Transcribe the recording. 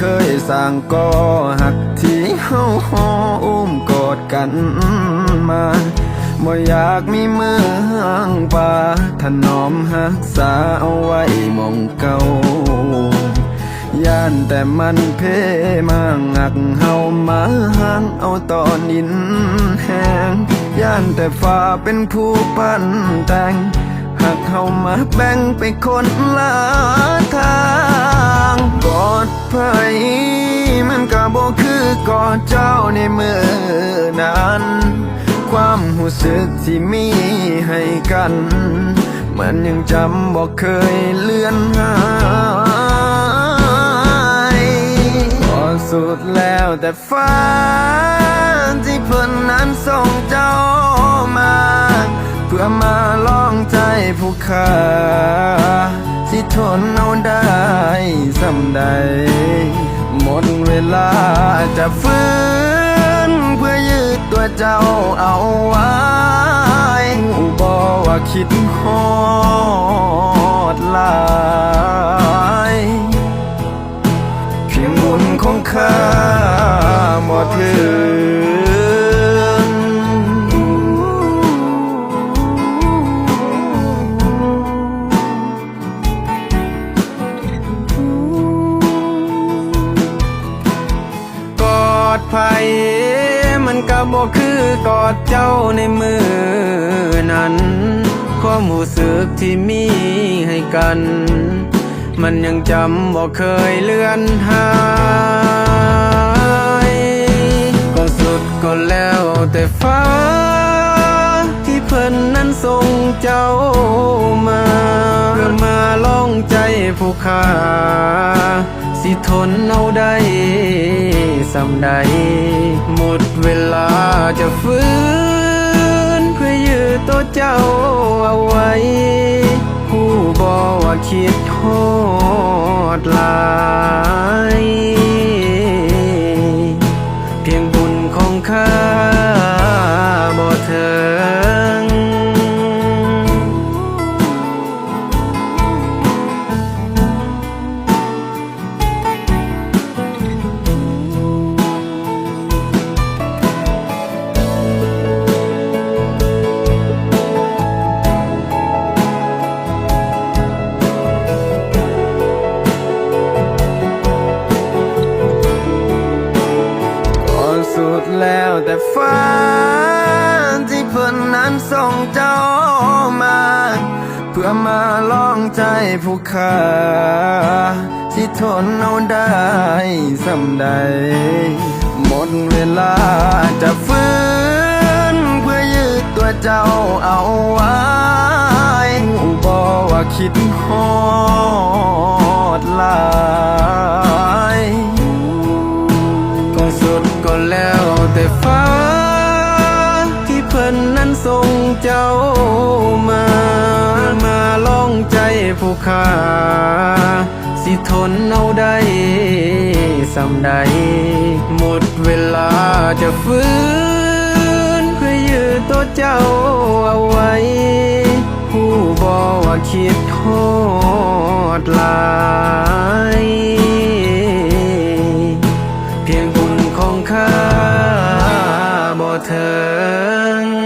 คยสร้างก็หักที่เฮาหออุ้มกอดกันมาบ่อยากมีเมืองป่าถนอมหักษาเอาไว้มองเก่าย่านแต่มันเพมางักเฮามาห่างเอาตอนดินแหงย่านแต่ฟ้าเป็นผู้ปั้นแต่งหากเฮามาแบ่งไปคนละทาง ในมือนั้น ความรู้สึกที่มีให้กัน มันยังจำบอกเคยเลือนหายก็สุดแล้วแต่ฟ้าที่เพิ่นนั้นส่งเจ้ามา เพื่อมาลองใจผู้ข้าที่ทนเอาได้สำใดหมดเวลาจะฟื้น ตัวเจ้าเอาไว้บอกว่าคิดฮอดหลายเพียงบุญของข้าบ่ถึงกอดไผมัน ก็บ่คือกอดเจ้าในมือนั้น ความรู้สึกที่มีให้กัน มันยังจำบ่เคยเลือนหายก็สุดก็แล้วแต่ฟ้า ที่เพิ่นนั้นส่งเจ้ามาเพื่อมาลองใจผู้ข้า สิทนเอาได้สำใด หมดเวลาจะฟื้น เพื่อยืดตัวเจ้าเอาไว้ ผู้บอกว่าคิดโทษลา แต่ฟ้าที่เพิ่นนั้นส่งเจ้ามา เพื่อมาลองใจผู้ขาที่ทนเอาได้สำใด หมดเวลาจะฟื้นเพื่อยืดตัวเจ้าเอาไว้บอกว่าคิดฮอ ฟ้า ที่เพิ่นนั้นส่งเจ้ามา มาลองใจผู้ขาสิทนเอาได้สำใด หมดเวลาจะฟื้น เพื่อยืดตัวเจ้าเอาไว้ ผู้บอกว่าคิดโทษลา and